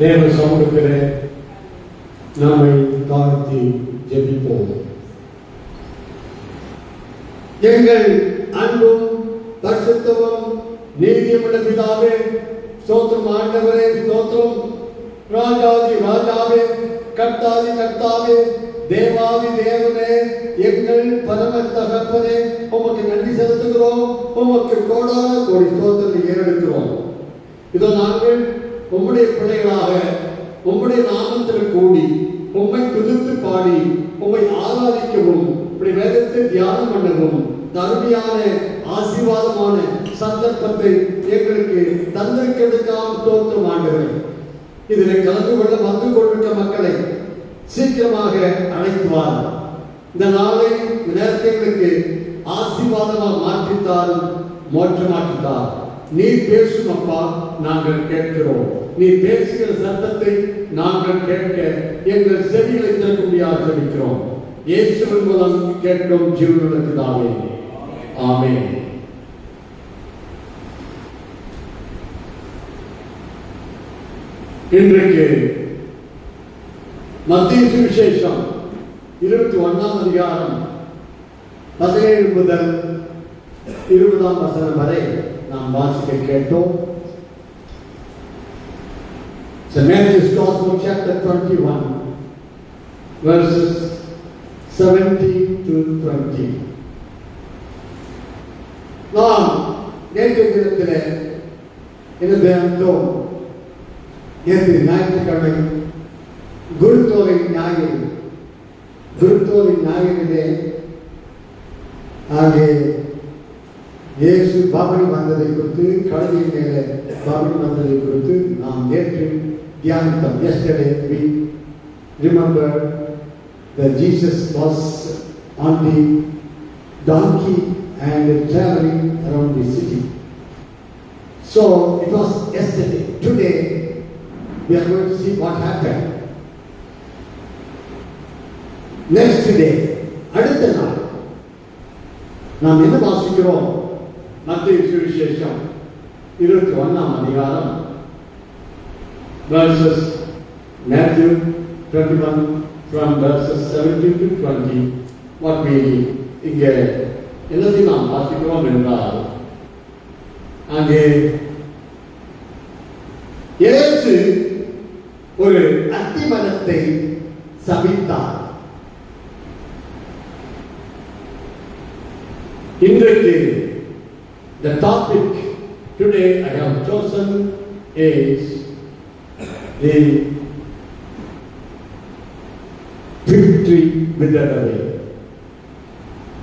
தேவ சமூகத்திலே நம்மை தாழ்த்தி ஜெபிப்போம். எங்கள் அன்பும் பரிசுத்தமும் நீதியுமுள்ள பிதாவே ஸ்தோத்திரம் ஆண்டவரே ஸ்தோத்திரம். ராஜாதி ராஜாவே கர்த்தாதி கர்த்தாவே தேவாதி தேவனே எங்கள் பரம தகப்பனே உமக்கு நன்றி செலுத்துகிறோம். உமக்கு கோடான கோடி ஸ்தோத்திரத்தை ஏறெடுக்கிறோம். இதோ நாங்கள் உம்முடைய பிள்ளைகளாக உம்முடைய நாமத்தில் கூடி உம்மை துதித்து பாடி உம்மை ஆராதிக்கவும் இப்படி வேதத்தை தியானம் பண்ணவும் தருமையான ஆசீர்வாதமான சந்தர்ப்பத்தை எங்களுக்கு தந்திருக்கிறதுக்காக தோற்றம் ஆண்டவர். இதில் கலந்து கொள்ள வந்து கொண்டிருக்க மக்களை சீக்கிரமாக அழைத்துவார் இந்த நாளை நேரத்தை எங்களுக்கு ஆசீர்வாதமாக மாற்றித்தார் மோட்சமாக்கித்தார் நீ பேசும் அப்பா நாங்கள் கேட்கிறோம். நீ பேசுகிற சத்தத்தை நாங்கள் கேட்க எங்கள் செவிகளை திறக்கும்படியாக ஜெபிக்கிறோம் இயேசுவின் மூலம் கேட்கும் ஜீவனுக்கு பிதாவே ஆமென். இன்றைக்கு மத்திய சுவிசேஷம் இருபத்தி ஒண்ணாம் அதிகாரம் பதினேழு முதல் இருபதாம் வசனம் வரை நாம் வாசிக்க கேட்டோம் So Matthew's Gospel chapter 21 verses 70 to 20 நாம் நேற்று தினத்தில் என்ன தியானித்தோம் நேற்று ஞாயிற்றுக்கிழமை குருத்தோலை ஞாயிறு குருத்தோலை ஞாயிறிலே ஆகிய இயேசு பாபரி வந்ததை குறித்து கழுதியின் மேலே பாபரி வந்ததை குறித்து நாம் நேற்று தியானித்தோம் yesterday we remember that Jesus was on the donkey and traveling around the city. So it was yesterday. Today we are going to see what happened. Next day, அடுத்த நாள் நாம் என்ன வாசிக்கிறோம் மத்திய சுவிசேஷம் இருபத்தி ஒண்ணாம் அதிகாரம் verses Matthew 21 from verses 17 to 20 what we இங்கே என்னத்தை நாம் வாசிக்கிறோம் என்றால் அங்கே இயேசு ஒரு அத்திமரத்தை சபித்தார் இன்றைக்கு the topic today I have chosen is the fig tree withered away.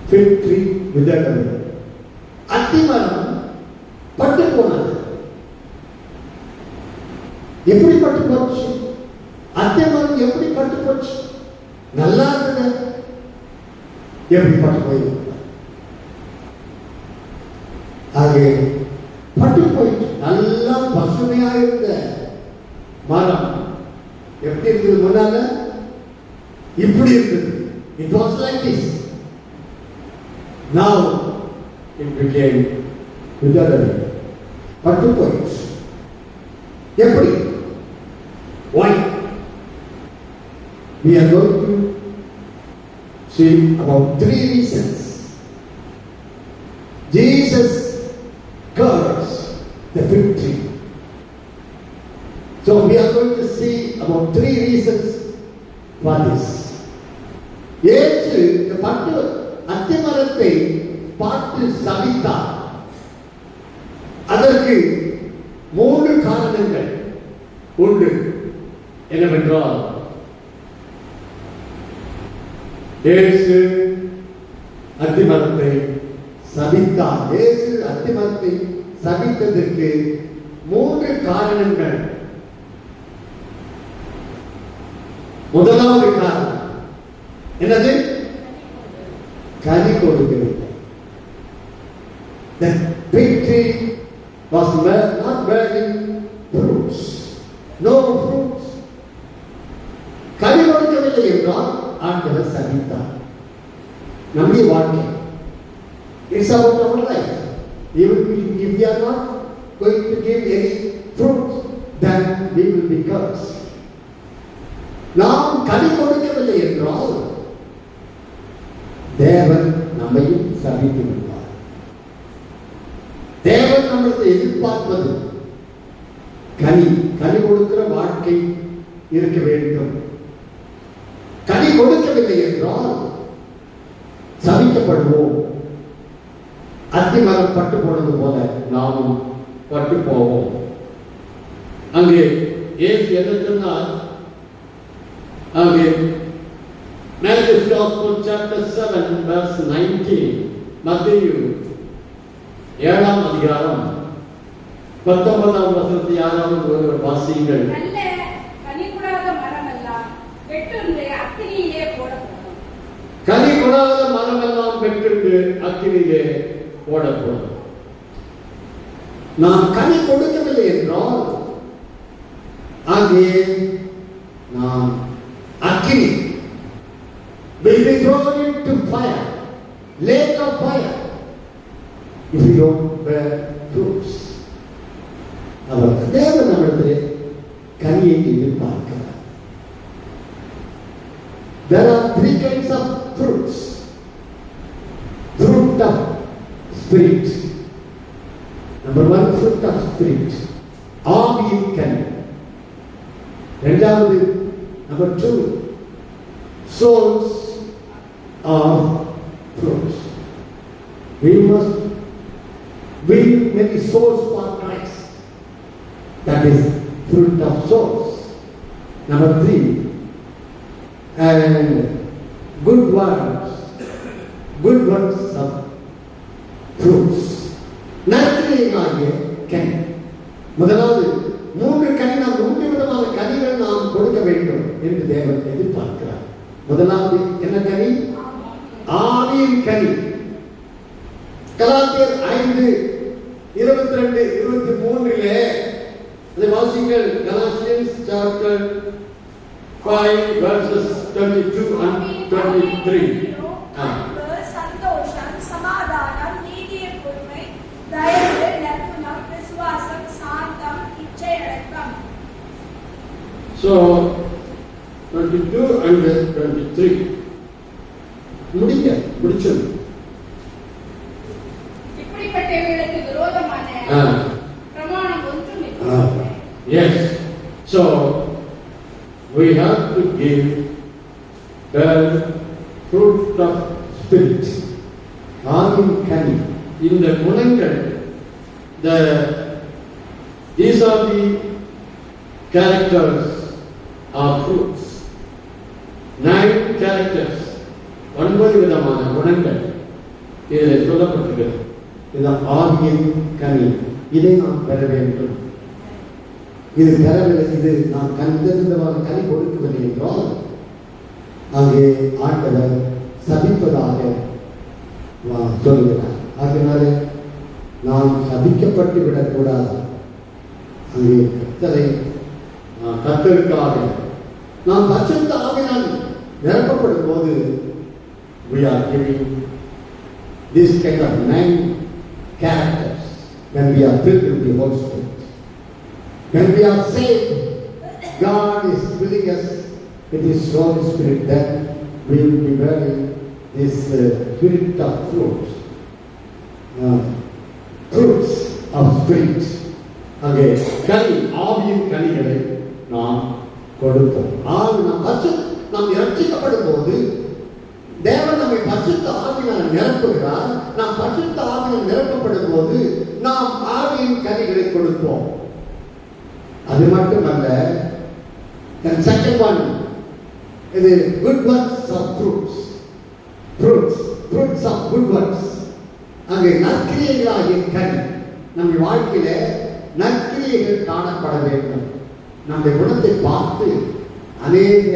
Fig tree withered away. அத்திமரம் பட்டு போனது எப்படி பட்டு போச்சு அத்திமரம் எப்படி பட்டு போச்சு நல்லா இருந்தது எப்படி பட்டு போயிருக்கு எப்படி இருக்குது முன்னால இப்படி இருக்குது it was like this now it became விதரது பட்டு போயிடுச்சு எப்படி why? We are going to see about three reasons jesus cursed the fig tree So we are going to see about three reasons for this. இயேசு இந்த பட்டு அத்திமரத்தை பார்த்து சபித்தார். அதற்கு மூன்று காரணங்கள் உண்டு. என்னவென்றால் இயேசு அத்திமரத்தை சபித்தார். இயேசு அத்திமரத்தை சபித்ததற்கு மூன்று காரணங்கள். முதலாவது காரணம் என்னது கனி கொடுக்கிறது The fig tree was bear- not bearing fruits. No fruits. கனி கொடுக்கவில்லை என்றால் ஆண்டவர் சபித்தார் நம்முடைய வாழ்க்கை it's about our life even if we are not going to give any fruit then we will be cursed. நாம் கனி கொடுக்கவில்லை என்றால் தேவன் நம்மையும் சபித்து விடுவார். தேவன் நம்மளுக்கு எதிர்பார்ப்பது கனி கனி கொடுக்கிற வாழ்க்கை இருக்க வேண்டும். கனி கொடுக்கவில்லை என்றால் சபிக்கப்படுவோம். அத்திமரம் பட்டு போனது போல நாமும் பட்டு போவோம். அங்கே ஏசு என்ன சொன்னால் அங்கே Matthew's Gospel chapter 7 verse 19 மத்தேயு ஏழாம் அதிகாரம் பத்தொன்பதாம் வசனத்தை யாராவது ஒருவர் வாசியுங்கள் வெட்டுண்டு கனி கொடாத மரமெல்லாம் பெற்று அக்கினியிலே போடப்படும் நாம் கனி கொடுக்கவில்லை என்றால் அங்கே நாம் அக்கினி will be thrown into fire, lake of fire, if you don't bear fruits. அவர் தேவன் நம்மிடத்திலே கனியை எதிர்பார்க்கிறார் There are three kinds of fruits. Fruit of spirit. Number one, fruit of spirit. ஆவியின் கனி இரண்டாவது Number two souls of fruits. We must win many souls for Christ. That is fruit of souls. Number three, and good works, good works of fruits. நற்கிரியைகளாகிய கனி முதலாவது மூன்று கனி நாம் மூன்று விதமான கனிகள் நாம் கொடுக்க வேண்டும் என்று தேவன் எதிர்பார்க்கிறார். முதலாவது என்ன கனி? ஆவியின் கனி. கலாத்தியர் ஐந்து இருபத்தி ரெண்டு இருபத்தி மூன்றிலே அதை வாசிங்கள். Colossians chapter 5 verses 22 and 23 ah. So 22 and 23 முடிங்க முடிச்சது இப்படிப்பட்டவர்களுக்கு விரோதமான ஆ. பிரமாணம் ஒன்றும் Ah, இல்லை yes. So we have to give the fruit of spirit. Aavin கனி இந்த குணங்கள் the these are the characters Of fruits nine characters ஒன்பது விதமான குணங்கள். இதில் சொல்லப்பட்டிருக்கிறது. இது ஆவியின் கனி. இதை நாம் பெற வேண்டும். இது பெறவில்லை. இது நாம் கண்டறிந்தவாறு கனி கொடுக்கவில்லை என்றால் அங்கே ஆண்டவர் சபிப்பதாக சொல்கிறார். ஆகினால நாம் சபிக்கப்பட்டு விடக்கூடாது அங்கே கத்தரை கத்தருக்காக நாம் பச்சத்த ஆவினால் நிரப்பப்படும் போது we are giving this kind of nine characters when we are filled with the Holy Spirit. When we are saved, God is filling us with His Holy Spirit. Then we will be bearing this uh, spirit of fruits, uh, fruits of spirit. அங்கே கனி ஆவியின் கனிகளை நாம் கொடுப்போம். ஆக நாம் பசு நாம் இரட்சிக்கப்படும் போது தேவன் நம்மை பசுத்த ஆவினால் நிரப்புகிறார். நாம் பசுத்த ஆவினால் நிரப்பப்படும் போது நாம் ஆவியின் கனிகளை கொடுப்போம். அது மட்டுமல்ல செகண்ட் ஒன் இது good works of fruits fruits fruits of good works அங்கே நற்கிரியைகளாகிய கனி நம்ம வாழ்க்கையில நற்கிரியைகள் காணப்பட வேண்டும். நம்முடைய குணத்தை பார்த்து அநேக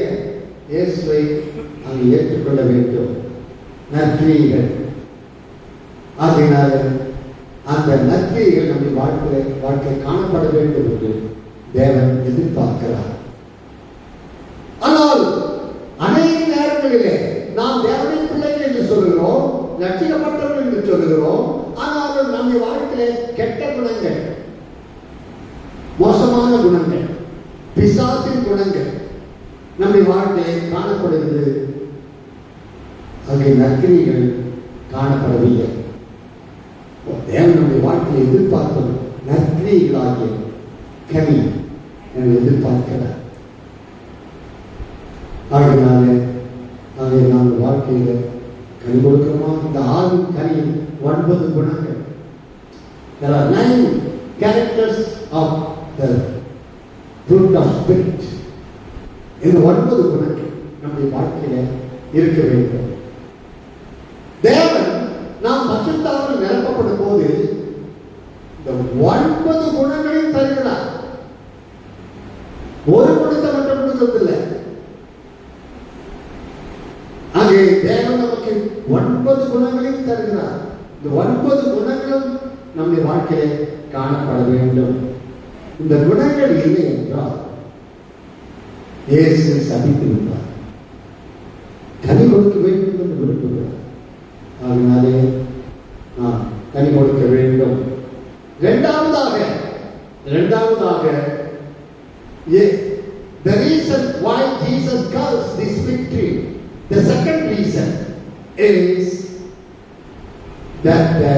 இயேசுவை அங்கு ஏற்றுக்கொள்ள வேண்டும். நற்கிரியைகள். ஆகையினால் அந்த நற்கிரியைகள் நம்முடைய வாழ்க்கை வாழ்க்கையில் காணப்பட வேண்டும் என்று தேவன் எதிர்பார்க்கிறார் ஆனால் அநேக நேரங்களிலே நாம் தேவனின் பிள்ளைகள் என்று சொல்கிறோம் ரட்சிக்கப்பட்டவர்கள் என்று சொல்கிறோம் ஆனாலும் நம்முடைய வாழ்க்கையிலே கெட்ட குணங்கள் மோசமான குணங்கள் பிசாசின் குணங்கள் நம்முடைய வாழ்க்கையில் காணப்படுகிறது அங்கே காணப்படவில்லை. தேவனுடைய வாழ்க்கையை எதிர்பார்க்கும் நற்கிரிகளாகிய கனி என்று எதிர்பார்க்கிறார். ஆகையினாலே அதை நாம் வாழ்க்கையில கனி கொடுக்கிறோமா? இந்த ஆறு கனியில் ஒன்பது குணங்கள். There are nine characters of the fruit of spirit. இந்த ஒன்பது குணங்கள் நம்முடைய வாழ்க்கையில இருக்க வேண்டும். தேவன் நாம் பசுத்தாவில் நிரப்பப்படும் போது இந்த ஒன்பது குணங்களையும் தருகிறார். ஒரு குணத்தை மட்டும் கொடுக்கறதில்லை. அங்கே தேவன் நமக்கு ஒன்பது குணங்களையும் தருகிறார். இந்த ஒன்பது குணங்களும் நம்முடைய வாழ்க்கையிலே காணப்பட வேண்டும். இந்த குணங்கள் இல்லை என்றால் இயேசு சபித்து விட்டார். கனி கொடுக்க வேண்டும் என்று விரும்புகிறார். அதனாலே நாம் கனி கொடுக்க வேண்டும் இரண்டாவதாக இரண்டாவதாக ஏ- the reason why Jesus calls this victory the second reason is that the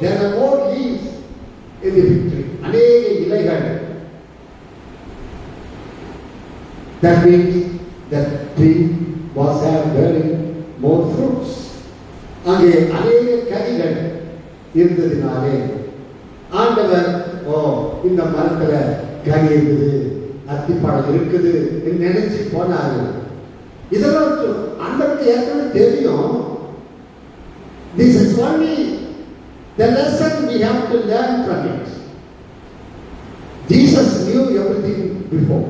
there are அநேக இலைகள். That means that tree was have bearing more fruits. அங்கே அநேக கனிகள் இருந்ததினாலே ஆண்டவர் ஓ இந்த மரத்துல கனி இருக்குது அத்திப்பழம் இருக்குது நினைச்சு போனாரு. இதெல்லாம் சொ- ஏற்கனவே தெரியும். This is only the lesson we have to learn from it. Jesus knew everything before,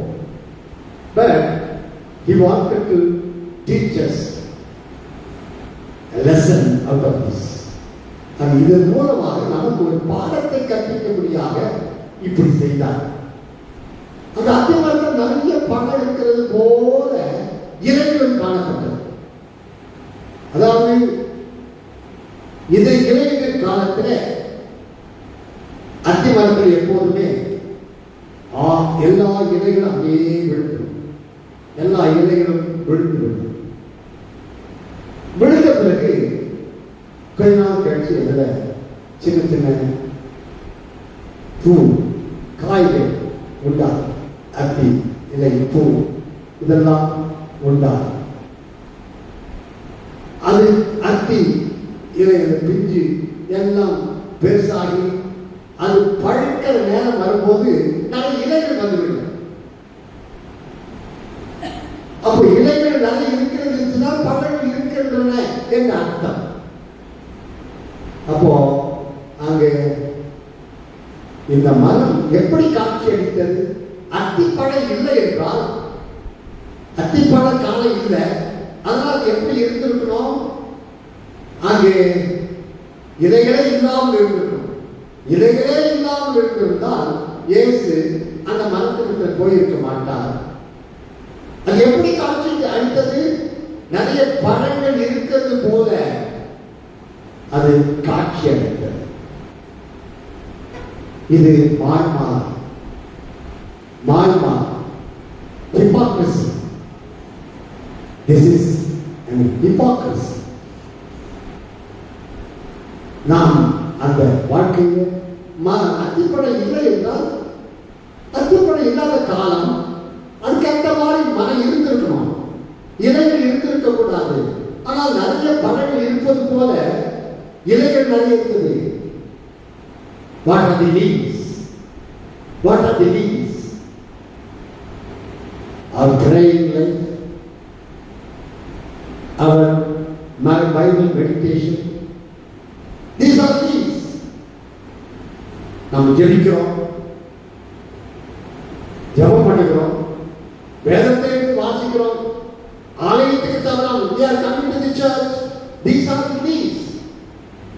but he wanted to teach us a lesson out of this. அது இதன் மூலமாக நமக்கு ஒரு பாடத்தை கற்பிக்கும்படியாக இப்படி செய்தார் அந்த அத்திமரத்தில் நிறைய பணம் இருக்கிறது போல இறைவன் காணப்பட்டது அதாவது இதை இறை காலத்தில் அத்திமரத்தில் எப்போது ஒரு இளைஞர் நல்ல இருக்கிறது இருந்துச்சுன்னா பழங்கள் இருக்கின்றன என்று அர்த்தம். அப்போ அங்கே இந்த மரம் எப்படி காட்சி அளித்தது? அத்திப்பழம் இல்லை என்றால் அத்திப்பழ காலம் இல்லை. அதனால் எப்படி இருந்திருக்கணும்? அங்கே இலைகளே இல்லாமல் இருந்திருக்கணும். இலைகளே இல்லாமல் இருந்திருந்தால் இயேசு அந்த மரத்திற்கு போயிருக்க மாட்டார். அது எப்படி காட்சி அளித்தது? நிறைய பழங்கள் இருக்கிறது போல அது காட்சி அளித்தது. இது மாய்மா மாய்மா hypocrisy. திஸ் இஸ் an நாம் அந்த வாழ்க்கையில் அத்திப்படை இல்லை என்றால் அத்திப்படை இல்லாத காலம் அதுக்கேற்ற மாதிரி மனம் இருந்திருக்கணும். இலைகள் இருந்திருக்க கூடாது. ஆனால் நிறைய பழங்கள் இருப்பது போல இலைகள் நிறைய இருக்குது what are the leaves what are the leaves our praying life, our my- Bible meditation. These are things. ஜெபிக்கிறோம். வேதத்தை எடுத்து வாசிக்கிறோம் ஆலயத்துக்கு தவறாம we are coming to the church these are the things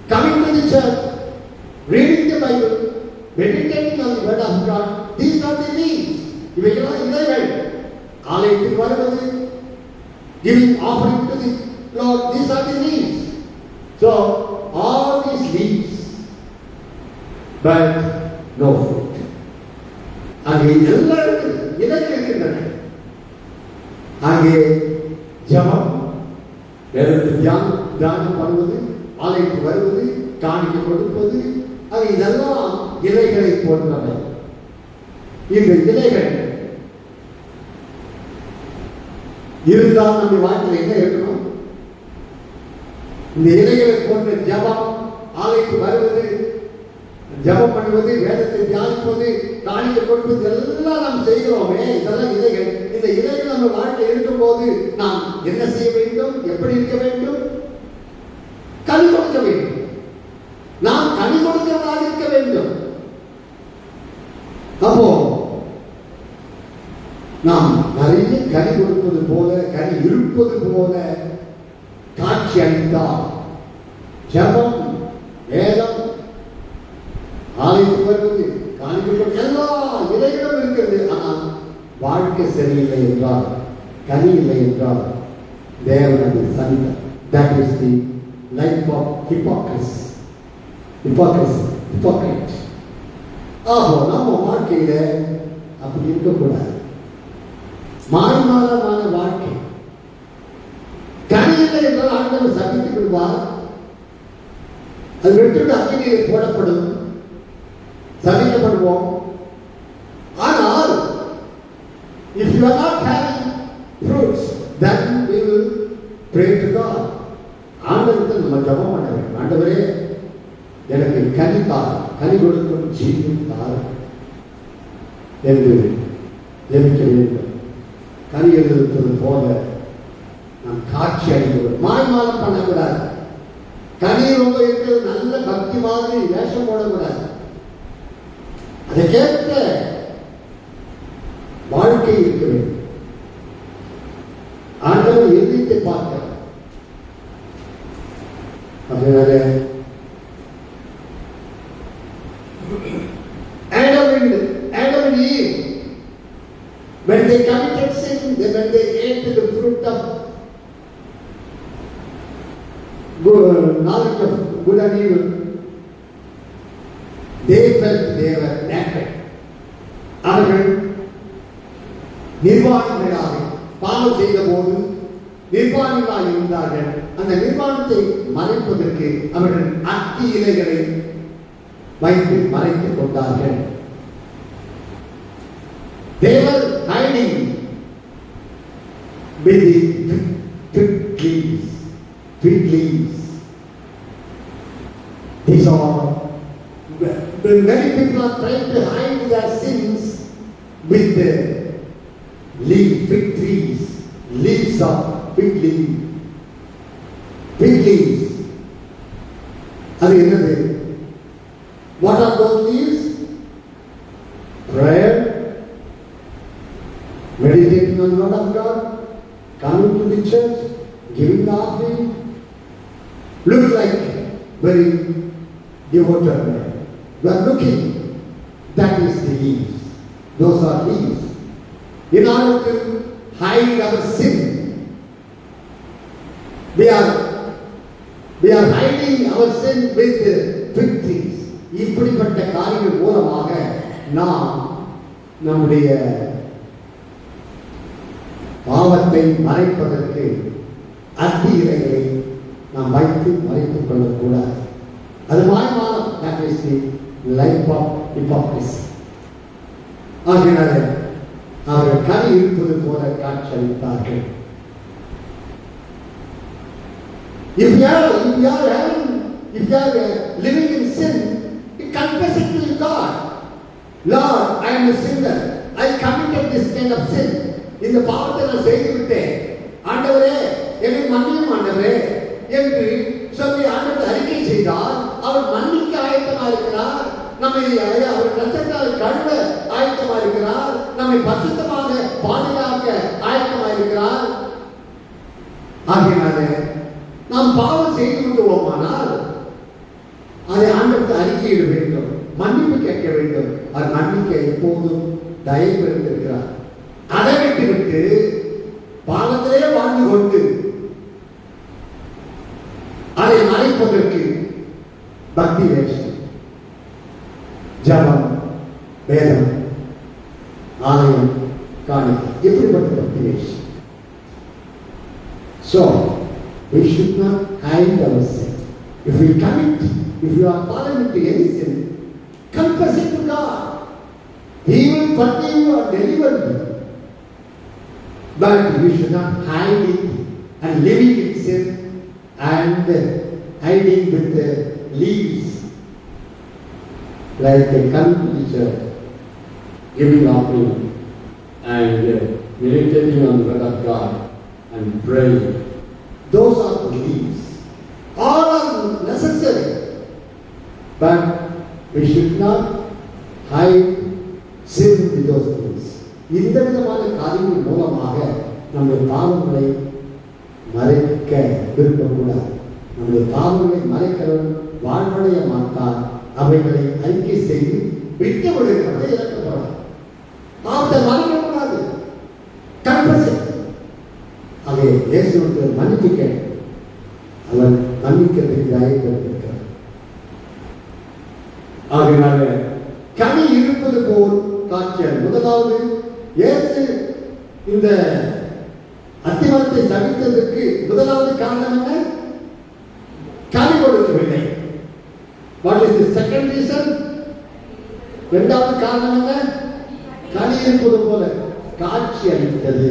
coming to the church reading the bible meditating on the word of god these are the things இவைகளாம் இவைகள் ஆலயத்துக்கு வருவது giving offering to the lord these are the things so all these leaves but no fruit அங்கே எல்லாம் இருக்குது இலைகள் இருக்கின்றன அங்கே ஜபம் வேதத்தை தியானம் தியானம் பண்ணுவது ஆலயத்துக்கு வருவது காணிக்கை கொடுப்பது அது இதெல்லாம் இலைகளை போன்றவை. இந்த இலைகள் இருந்தால் நம்ம வாழ்க்கையில் என்ன இருக்கணும்? இந்த இலைகளை போன்ற ஜபம் ஆலைக்கு வருவது ஜபம் பண்ணுவது வேதத்தை தியானிப்பது காணிக்கை கொடுப்பது எல்லாம் நாம் செய்கிறோமே இதெல்லாம் இலைகள். இந்த இலைகள் நம்ம வாழ்க்கை இருக்கும் போது நாம் என்ன செய்ய வேண்டும்? எப்படி இருக்க வேண்டும்? கனி கொடுக்க வேண்டும். நாம் கனி கொடுக்கிறதாக இருக்க வேண்டும். அப்போ நாம் நிறைய கனி கொடுப்பது போல கனி இருப்பது போல காட்சி அளித்தால் ஜபம் வேதம் ஆலயத்துக்கு வருவது காணிக்கப்பட்ட எல்லா இலைகளும் இருக்கிறது ஆனால் வாழ்க்கை சரியில்லை என்றால் கனி இல்லை என்றால் தேவனது சனித that is the life of hypocrisy hypocrisy hypocrite ஆகோ நம்ம வாழ்க்கையில அப்படி இருக்கக்கூடாது. மாய்மாலமான வாழ்க்கை. கனியில்லை என்றால் ஆண்டவர் சபித்து கொள்வார். அது வெட்டுண்டு அக்கினியிலே போடப்படும். சபிக்கப்படுவோம் ஆனால் if you are not having fruits then we will pray to God ஆண்டவருக்கு நம்ம ஜபம் பண்ண வேண்டும் ஆண்டவரே எனக்கு கனி கொடுக்கும் ஜீவன் தார் என்று ஜெபிக்க வேண்டும் கனி எழுதுவது போல நாம் காட்சி அடைந்தவர் மாய்மாலம் பண்ணக்கூடாது. கனி ரொம்ப இருக்கிறது நல்ல பக்தி மாதிரி வேஷம் போடக்கூடாது. அதற்கேற்ற வாழ்க்கை இருக்க வேண்டும். ஆண்டவர் எதிர்த்து பார்க்கிறார். அதனால அத்தி இலைகளை வைத்து மறைத்துக் கொண்டார்கள் They were hiding with the fig leaves, fig leaves. These are when many people are trying to hide their sins with the leaf, fig trees, leaves of fig leaf, fig leaves. அது என்னது What are those leaves? Prayer, meditating on the word of God, coming to the church, giving the offering. Looks like very devoted man. We are looking, that is the leaves. Those are leaves. In order to hide our sin, we are we are hiding our sin with big things. இப்படிப்பட்ட காரியங்கள் மூலமாக நாம் நம்முடைய பாவத்தை மறைப்பதற்கு அத்தி இலைகளை நாம் வைத்து மறைத்துக் கொள்ளக்கூடாது. அது மாயமான that is the life of hypocrisy. ஆகையினால அவர்கள் கனி இருப்பது போல காட்சியளித்தார்கள் If you are, if you are having, if you are uh, living in sin, confess it to God. Lord, I am a sinner. I committed this kind of sin. இந்த பாவத்தை நான் செய்து விட்டேன் ஆண்டவரே என்னை மன்னியும் ஆண்டவரே என்று சொல்லி ஆண்டவர் அறிக்கை செய்தால் அவர் மன்னிக்க ஆயத்தமா இருக்கிறார் நம்மை அவர் ரத்தத்தால் கழுவ ஆயத்தமா இருக்கிறார் நம்மை பசுத்தமாக பாதுகாக்க ஆயத்தமா இருக்கிறார் ஆகியனாலே பாவம் செய்து விடுவோமானால் அதை ஆண்டவருக்கு அறிக்கையிட வேண்டும் மன்னிப்பு கேட்க வேண்டும். அவர் மன்னிக்க எப்போதும் தயவு இருந்திருக்கிறார் அதை விட்டு விட்டு we should not hide ourselves. If we commit, if you are fallen into any sin, confess it to God. He will forgive you and deliver you. But we should not hide it and living in sin and hiding with the leaves like a culture giving offering and meditating on the word of God and praying. Those are beliefs. All are necessary. But we should not hide sin with those things. இந்த விதமான காரியங்கள் மூலமாக நம்முடைய பாவங்களை மறைக்க விரும்பக்கூடாது நம்முடைய பாவங்களை மறைக்கிறவன் வாழ்வடைய மாட்டார் அவைகளை அறிக்கை செய்து விட்டு விடுகிறவர்கள் இறக்கப்படாது அதை இயேசுக்கு மன்னிப்பு கேட்டு அவர் மன்னிக்கிறதுக்கு தயப்படுத்திருக்கிறார் ஆகையினால கனி இருப்பது போல் காட்சியல் முதலாவது இயேசு இந்த அத்திமரத்தை சகித்ததற்கு முதலாவது காரணம் என்ன? கனி கொடுக்கவில்லை. What is the second reason இரண்டாவது காரணம் என்ன? கனி இருப்பது போல காட்சி அளித்தது.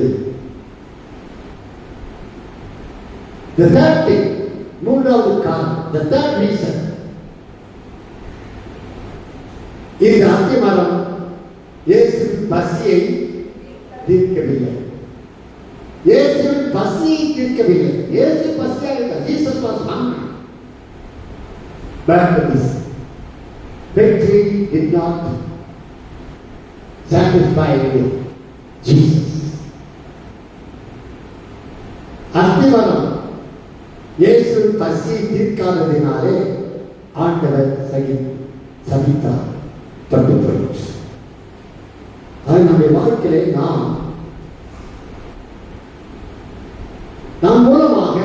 The third thing, மூன்றாவது காரணம் the third reason இந்த அத்திமரம் இயேசுவின் பசியை தீர்க்கவில்லை இயேசுவின் பசியை தீர்க்கவில்லை இயேசு பசியாக இருந்தார் Jesus was hungry but this big tree did not satisfy Jesus அத்திமரம் இயேசு பசியை தீர்க்காததினாலே ஆண்டவர் சகி சபித்தார். பட்டு போயிடுச்சு. அது நம்முடைய வாழ்க்கையிலே நாம் நாம் மூலமாக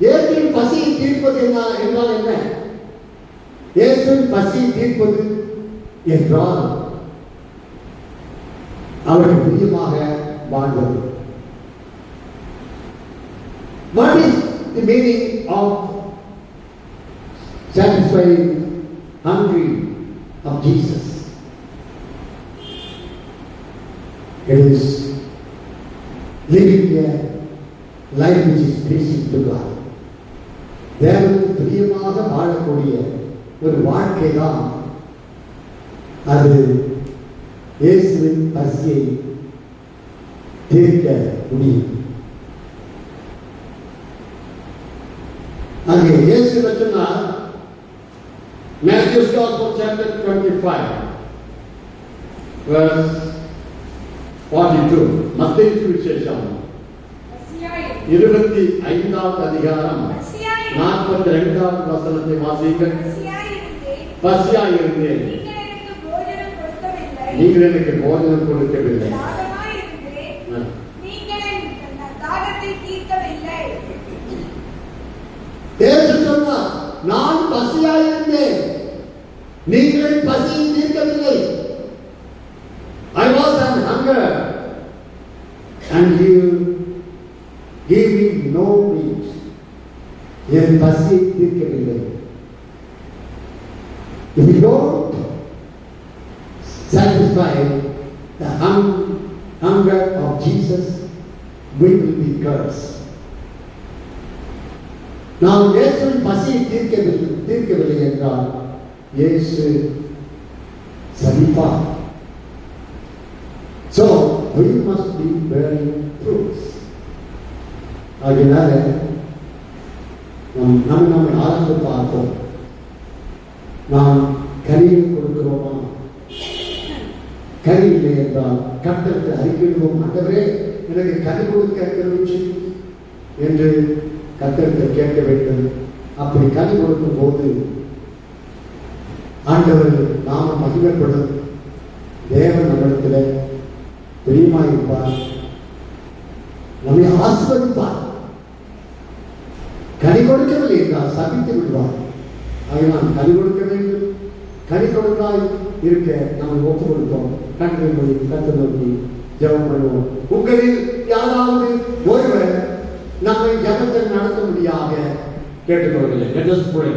இயேசுவின் பசியை தீர்ப்பது என்றால் என்றால் என்ன? இயேசுவின் பசியை தீர்ப்பது என்றால் அவருக்கு பிரியமாக வாழ்வது. What is the meaning of satisfying hungry of Jesus? It is living a life which is pleasing to God. தேவனுக்கு பிரியமாக வாழக்கூடிய ஒரு வாழ்க்கை தான் அது இயேசுவின் பசியை தீர்க்க முடியும் அங்கே இயேசு சொன்னார்? Matthew's Gospel chapter 25 verse 42 மத்திய சுவிசேஷம் பசியாய் இருபத்தி ஐந்தாவது அதிகாரம். பசியாய் நாற்பத்தி ரெண்டாவது வசனத்தை வாசிங்கள் பசியாய் இருந்தேன் பசியாய் இருந்தேன் நீங்கள் எனக்கு போஜனம் கொடுக்கவில்லை. நான் பசியாய் இருந்தேன் நீங்கள் பசியை தீர்க்கவில்லை I was an hunger and you gave me no meat. என் பசியை தீர்க்கவில்லை If you don't satisfy the hung- hunger of Jesus, we will be cursed. நாம் இயேசுவின் பசியை தீர்க்கவில்லை தீர்க்கவில்லை என்றால் இயேசு சபிப்பார் So, we must be bearing fruits. அதனால நம் நம்ம நம்மை ஆழ்ந்து பார்ப்போம். நாம் கனியை கொடுக்கிறோமா? கனி இல்லை என்றால் கட்டத்தை அறிக்கையிடுவோம்? ஆண்டவரே எனக்கு கனி கொடுக்க என்று கத்தத்தை கேட்க வேண்டும். அப்படி கனி கொடுக்கும் போது ஆண்டவர் நாம மகிமைப்படும். தேவன் நம்மிடத்தில் பிரியமாயிருப்பார் நம்மை ஆஸ்வதிப்பார் கனி கொடுக்கவில்லை என்றால் சபித்து விடுவார். ஆகையால் கனி கொடுக்க வேண்டும். கனி கொடுக்காய் இருக்க நம்ம ஒப்பு கொடுத்தோம் கண்கள் மொழி கத்து நோக்கி ஜெபம் பண்ணுவோம். உங்களில் யாராவது ஒருவர் நம்மை ஜபத்தில் நடத்தும்படியாக கேட்டுக்கொள்கிறேன் Let us pray.